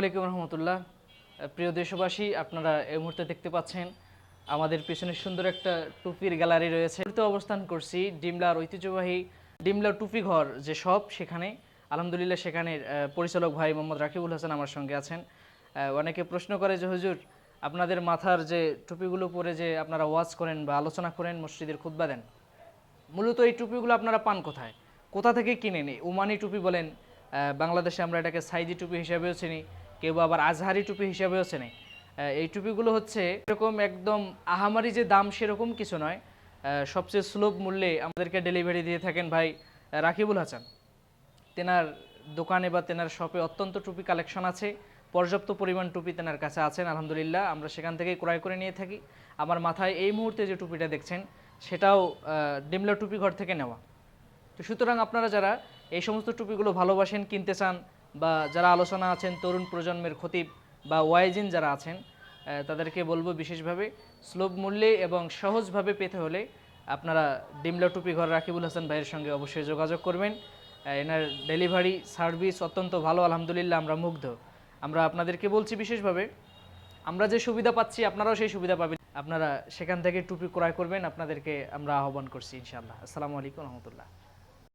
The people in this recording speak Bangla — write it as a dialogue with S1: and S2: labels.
S1: আলাইকুম রহমতুল্লাহ। প্রিয় দেশবাসী, আপনারা এই মুহূর্তে দেখতে পাচ্ছেন আমাদের পিছনে সুন্দর একটা টুপির গ্যালারি রয়েছে। তো অবস্থান করছি ডিমলার ঐতিহ্যবাহী ডিমলা টুপি ঘর যে সব সেখানে। আলহামদুলিল্লাহ সেখানে পরিচালক ভাই মোহাম্মদ রাকিবুল হাসান আমার সঙ্গে আছেন। অনেকে প্রশ্ন করে যে, হুজুর, আপনাদের মাথার যে টুপিগুলো পরে যে আপনারা ওয়াজ করেন বা আলোচনা করেন, মসজিদের খুতবা দেন, মূলত এই টুপিগুলো আপনারা পান কোথায়? কোথা থেকে কিনেন? এই ওমানি টুপি বলেন বাংলাদেশে আমরা এটাকে সাইজি টুপি হিসাবেও চিনি। কেউ আবার আজহারি টুপি হিসাবেও চেনে। এই টুপিগুলো হচ্ছে এরকম একদম আহামারি যে দাম সেরকম কিছু নয়। সবচেয়ে সুলভ মূল্যে আমাদেরকে ডেলিভারি দিয়ে থাকেন ভাই রাকিবুল হাসান। তেনার দোকানে বা তেনার শপে অত্যন্ত টুপি কালেকশন আছে, পর্যাপ্ত পরিমাণ টুপি তেনার কাছে আছেন, আলহামদুলিল্লাহ। আমরা সেখান থেকেই ক্রয় করে নিয়ে থাকি। আমার মাথায় এই মুহূর্তে যে টুপিটা দেখছেন, সেটাও ডিমলা টুপি ঘর থেকে নেওয়া। তো সুতরাং আপনারা যারা এই সমস্ত টুপিগুলো ভালোবাসেন, কিনতে চান বা যারা আলোচনা আছেন, তরুণ প্রজন্মের খতিব বা ওয়াইজিন যারা আছেন তাদেরকে বলব বিশেষভাবে সুলভ মূল্যে এবং সহজভাবে পেতে হলে আপনারা ডিমলা টুপি ঘর রাকিবুল হাসান ভাইয়ের সঙ্গে অবশ্যই যোগাযোগ করবেন। এনার ডেলিভারি সার্ভিস অত্যন্ত ভালো, আলহামদুলিল্লাহ আমরা মুগ্ধ। আমরা আপনাদেরকে বলছি বিশেষভাবে, আমরা যে সুবিধা পাচ্ছি, আপনারাও সেই সুবিধা পাবেন। আপনারা সেখান থেকে টুপি ক্রয় করবেন, আপনাদেরকে আমরা আহ্বান করছি ইনশাআল্লাহ। আসসালামু আলাইকুম রহমতুল্লাহ।